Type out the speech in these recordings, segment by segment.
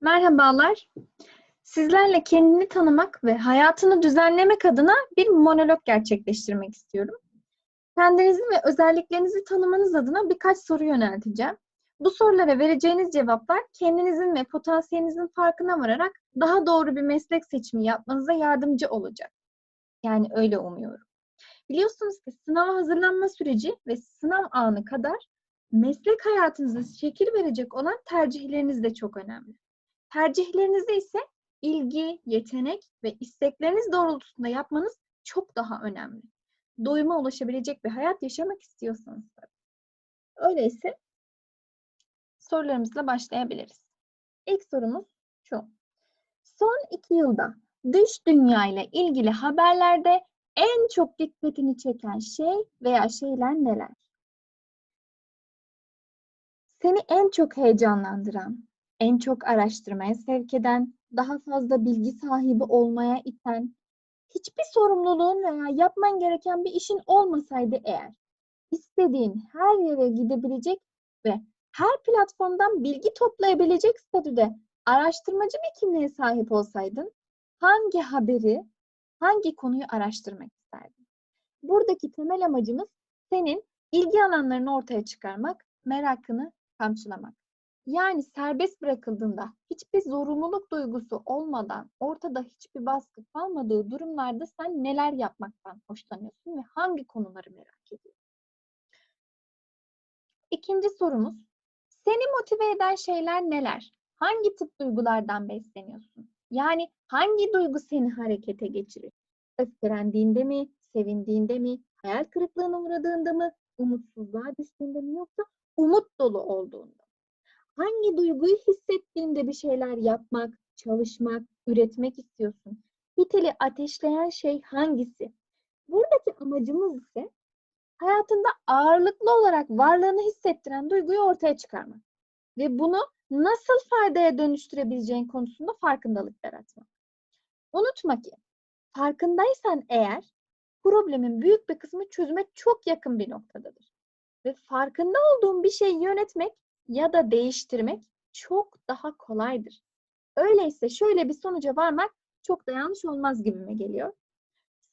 Merhabalar. Sizlerle kendini tanımak ve hayatını düzenlemek adına bir monolog gerçekleştirmek istiyorum. Kendinizi ve özelliklerinizi tanımanız adına birkaç soru yönelteceğim. Bu sorulara vereceğiniz cevaplar kendinizin ve potansiyelinizin farkına vararak daha doğru bir meslek seçimi yapmanıza yardımcı olacak. Yani öyle umuyorum. Biliyorsunuz ki sınava hazırlanma süreci ve sınav anı kadar meslek hayatınıza şekil verecek olan tercihleriniz de çok önemli. Tercihlerinizi ise ilgi, yetenek ve istekleriniz doğrultusunda yapmanız çok daha önemli. Doyuma ulaşabilecek bir hayat yaşamak istiyorsanız tabii. Öyleyse sorularımızla başlayabiliriz. İlk sorumuz şu. Son iki yılda dış dünya ile ilgili haberlerde en çok dikkatini çeken şey veya şeyler neler? Seni en çok heyecanlandıran, en çok araştırmaya sevk eden, daha fazla bilgi sahibi olmaya iten, hiçbir sorumluluğun veya yapman gereken bir işin olmasaydı eğer, istediğin her yere gidebilecek ve her platformdan bilgi toplayabilecek statüde araştırmacı bir kimliğe sahip olsaydın, hangi haberi, hangi konuyu araştırmak isterdin? Buradaki temel amacımız senin ilgi alanlarını ortaya çıkarmak, merakını kamçılamak. Yani serbest bırakıldığında hiçbir zorunluluk duygusu olmadan, ortada hiçbir baskı kalmadığı durumlarda sen neler yapmaktan hoşlanıyorsun ve hangi konuları merak ediyorsun? İkinci sorumuz, seni motive eden şeyler neler? Hangi tip duygulardan besleniyorsun? Yani hangi duygu seni harekete geçirir? Öfkelendiğinde mi, sevindiğinde mi, hayal kırıklığına uğradığında mı, umutsuzluğa düştüğünde mi yoksa umut dolu olduğunda? Hangi duyguyu hissettiğinde bir şeyler yapmak, çalışmak, üretmek istiyorsun? Fitili ateşleyen şey hangisi? Buradaki amacımız ise hayatında ağırlıklı olarak varlığını hissettiren duyguyu ortaya çıkarmak. Ve bunu nasıl faydaya dönüştürebileceğin konusunda farkındalık yaratmak. Unutma ki farkındaysan eğer problemin büyük bir kısmı çözüme çok yakın bir noktadadır. Ve farkında olduğun bir şeyi yönetmek ya da değiştirmek çok daha kolaydır. Öyleyse şöyle bir sonuca varmak çok da yanlış olmaz gibime geliyor.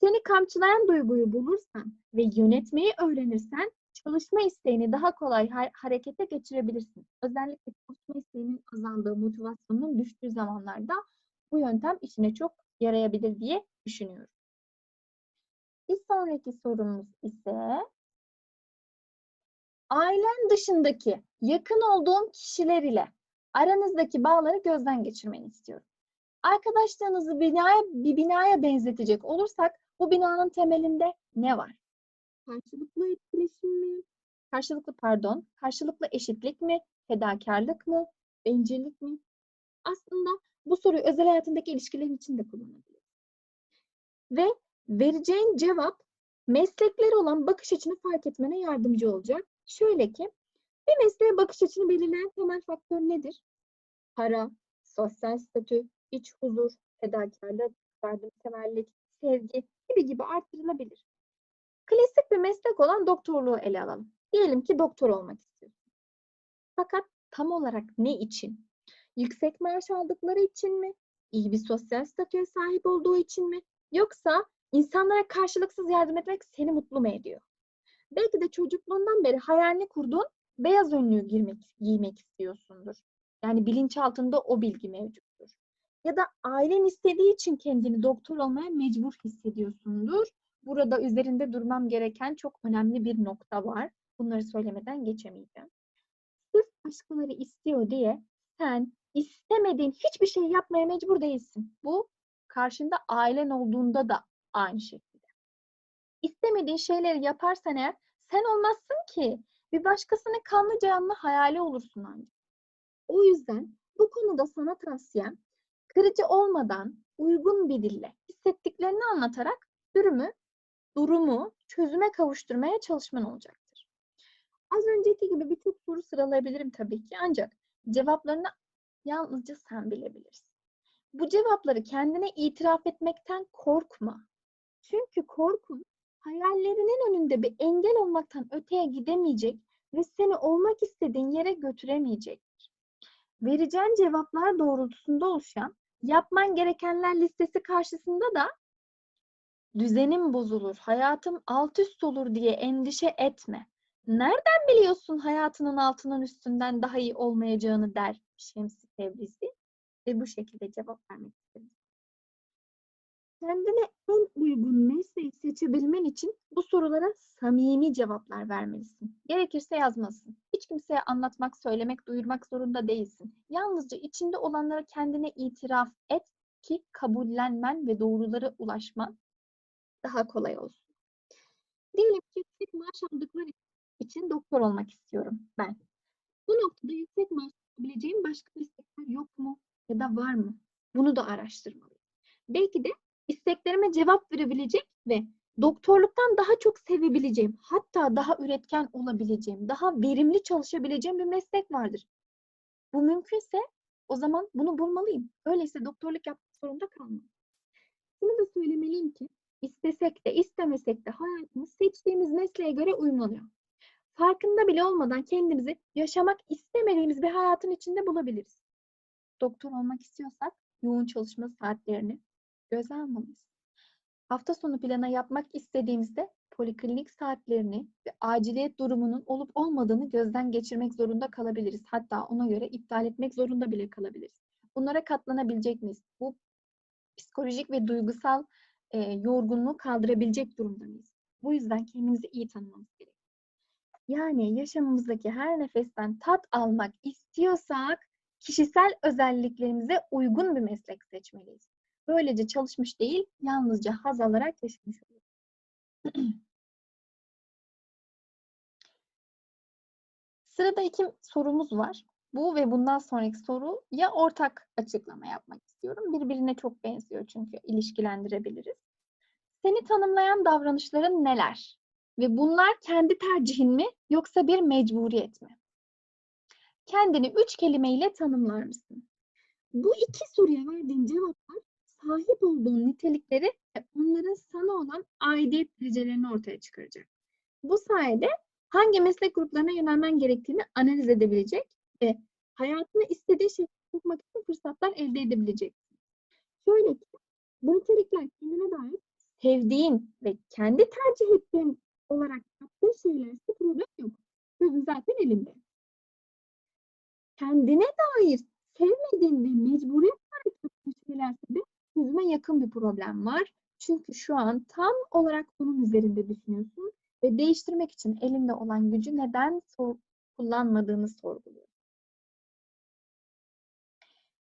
Seni kamçılayan duyguyu bulursan ve yönetmeyi öğrenirsen çalışma isteğini daha kolay ha- harekete geçirebilirsin. Özellikle çalışma isteğinin azaldığı, motivasyonun düştüğü zamanlarda bu yöntem işine çok yarayabilir diye düşünüyorum. Bir sonraki sorumuz ise ailen dışındaki yakın olduğun kişiler ile aranızdaki bağları gözden geçirmeni istiyorum. Arkadaşlarınızı binaya, bir binaya benzetecek olursak bu binanın temelinde ne var? Karşılıklı etkileşim mi? Karşılıklı pardon, karşılıklı eşitlik mi? Fedakarlık mı? Bencillik mi? Aslında bu soruyu özel hayatındaki ilişkilerin için de kullanabiliriz. Ve vereceğin cevap meslekleri olan bakış açını fark etmene yardımcı olacak. Şöyle ki, bir mesleğe bakış açını belirleyen temel faktör nedir? Para, sosyal statü, iç huzur, fedakarlık, yardımseverlik, sevgi gibi gibi arttırılabilir. Klasik bir meslek olan doktorluğu ele alalım. Diyelim ki doktor olmak istiyorsun. Fakat tam olarak ne için? Yüksek maaş aldıkları için mi? İyi bir sosyal statüye sahip olduğu için mi? Yoksa insanlara karşılıksız yardım etmek seni mutlu mu ediyor? Belki de çocukluğundan beri hayalini kurduğun beyaz önlüğü girmek, giymek istiyorsundur. Yani bilinçaltında o bilgi mevcuttur. Ya da ailen istediği için kendini doktor olmaya mecbur hissediyorsundur. Burada üzerinde durmam gereken çok önemli bir nokta var. Bunları söylemeden geçemeyeceğim. Sırf başkaları istiyor diye sen istemediğin hiçbir şey yapmaya mecbur değilsin. Bu karşında ailen olduğunda da aynı şekilde. İstemediğin şeyleri yaparsan eğer sen olmazsın ki. Bir başkasının kanlı canlı hayali olursun ancak. O yüzden bu konuda sana tavsiyem kırıcı olmadan uygun bir dille hissettiklerini anlatarak durumu, durumu çözüme kavuşturmaya çalışman olacaktır. Az önceki gibi birçok soru sıralayabilirim tabii ki ancak cevaplarını yalnızca sen bilebilirsin. Bu cevapları kendine itiraf etmekten korkma. Çünkü korkun hayallerinin önünde bir engel olmaktan öteye gidemeyecek ve seni olmak istediğin yere götüremeyecektir. vereceğin cevaplar doğrultusunda oluşan yapman gerekenler listesi karşısında da düzenim bozulur, hayatım alt üst olur diye endişe etme. Nereden biliyorsun hayatının altının üstünden daha iyi olmayacağını der Şemsi Tebrizi ve bu şekilde cevap vermek istedim. Kendine en uygun mesleği seçebilmen için bu sorulara samimi cevaplar vermelisin. Gerekirse yazmalısın. Hiç kimseye anlatmak, söylemek, duyurmak zorunda değilsin. Yalnızca içinde olanlara kendine itiraf et ki kabullenmen ve doğrulara ulaşman daha kolay olsun. Diyelim ki yüksek maaş aldıkları için doktor olmak istiyorum ben. Bu noktada yüksek maaş alabileceğim başka meslekler yok mu ya da var mı? Bunu da araştırmalıyım. Belki de isteklerime cevap verebilecek ve doktorluktan daha çok sevebileceğim, hatta daha üretken olabileceğim, daha verimli çalışabileceğim bir meslek vardır. Bu mümkünse o zaman bunu bulmalıyım. Öyleyse doktorluk yapmak zorunda kalmam. Şunu da söylemeliyim ki istesek de istemesek de hayatımız seçtiğimiz mesleğe göre uyumlanıyor. Farkında bile olmadan kendimizi yaşamak istemediğimiz bir hayatın içinde bulabiliriz. Doktor olmak istiyorsak yoğun çalışma saatlerini göze almalıyız. Hafta sonu planı yapmak istediğimizde poliklinik saatlerini ve aciliyet durumunun olup olmadığını gözden geçirmek zorunda kalabiliriz. Hatta ona göre iptal etmek zorunda bile kalabiliriz. Bunlara katlanabilecek miyiz? Bu psikolojik ve duygusal e, yorgunluğu kaldırabilecek durumda mıyız? Bu yüzden kendimizi iyi tanımamız gerekiyor. Yani yaşamımızdaki her nefesten tat almak istiyorsak kişisel özelliklerimize uygun bir meslek seçmeliyiz. Böylece çalışmış değil, yalnızca haz alarak yaşamış oluruz. Sırada iki sorumuz var. Bu ve bundan sonraki soru ya ortak açıklama yapmak istiyorum. Birbirine çok benziyor çünkü ilişkilendirebiliriz. Seni tanımlayan davranışların neler? Ve bunlar kendi tercihin mi yoksa bir mecburiyet mi? Kendini üç kelimeyle tanımlar mısın? Bu iki soruya verdiğin cevaplar sahip olduğun nitelikleri ve onların sana olan aidiyet derecelerini ortaya çıkaracak. Bu sayede hangi meslek gruplarına yönelmen gerektiğini analiz edebilecek ve hayatını istediği şekilde sokmak için fırsatlar elde edebileceksin. Şöyle ki, bu nitelikler kendine dair sevdiğin ve kendi tercih ettiğin olarak yaptığın şeylerse problem yok. Sözün zaten elinde. Kendine dair sevmediğin ve mecburiyet olarak yaptığın şeylerse de çözüme yakın bir problem var. Çünkü şu an tam olarak onun üzerinde düşünüyorsun ve değiştirmek için elinde olan gücü neden sor kullanmadığını sorguluyorsun.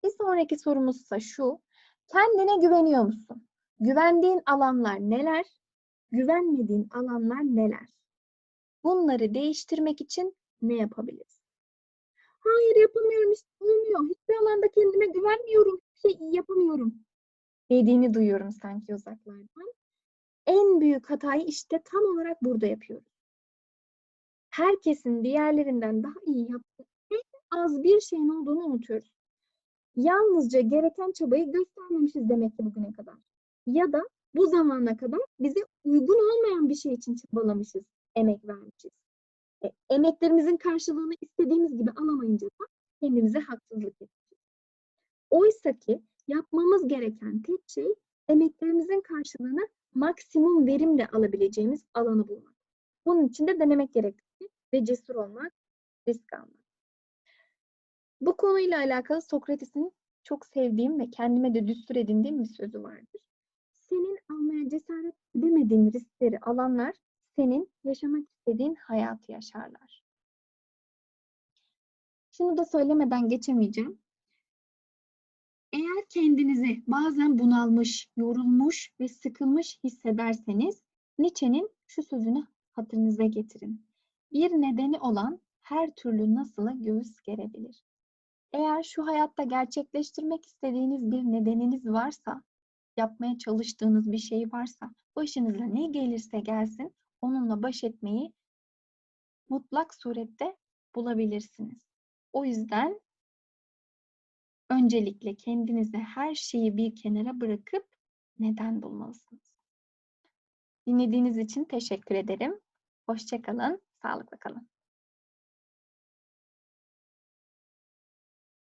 Bir sonraki sorumuz ise şu. Kendine güveniyor musun? Güvendiğin alanlar neler? Güvenmediğin alanlar neler? Bunları değiştirmek için ne yapabiliriz? Hayır yapamıyorum işte olmuyor. Hiçbir alanda kendime güvenmiyorum. Hiçbir şey yapamıyorum. Dediğini duyuyorum sanki uzaklardan. En büyük hatayı işte tam olarak burada yapıyoruz. Herkesin diğerlerinden daha iyi yaptığı en az bir şeyin olduğunu unutuyoruz. Yalnızca gereken çabayı göstermemişiz demek ki bugüne kadar. Ya da bu zamana kadar bize uygun olmayan bir şey için çabalamışız, emek vermişiz. E, emeklerimizin karşılığını istediğimiz gibi alamayınca da kendimize haksızlık ettik. Oysa ki yapmamız gereken tek şey emeklerimizin karşılığını maksimum verimle alabileceğimiz alanı bulmak. Bunun için de denemek gerektiği ve cesur olmak, risk almak. Bu konuyla alakalı Sokrates'in çok sevdiğim ve kendime de düstur edindiğim bir sözü vardır. Senin almaya cesaret edemediğin riskleri alanlar senin yaşamak istediğin hayatı yaşarlar. Şunu da söylemeden geçemeyeceğim. Eğer kendinizi bazen bunalmış, yorulmuş ve sıkılmış hissederseniz Nietzsche'nin şu sözünü hatırınıza getirin. Bir nedeni olan her türlü nasıla göğüs gerebilir. Eğer şu hayatta gerçekleştirmek istediğiniz bir nedeniniz varsa, yapmaya çalıştığınız bir şey varsa, başınıza ne gelirse gelsin, onunla baş etmeyi mutlak surette bulabilirsiniz. O yüzden öncelikle kendinize her şeyi bir kenara bırakıp neden bulmalısınız. Dinlediğiniz için teşekkür ederim. Hoşçakalın, sağlıkla kalın.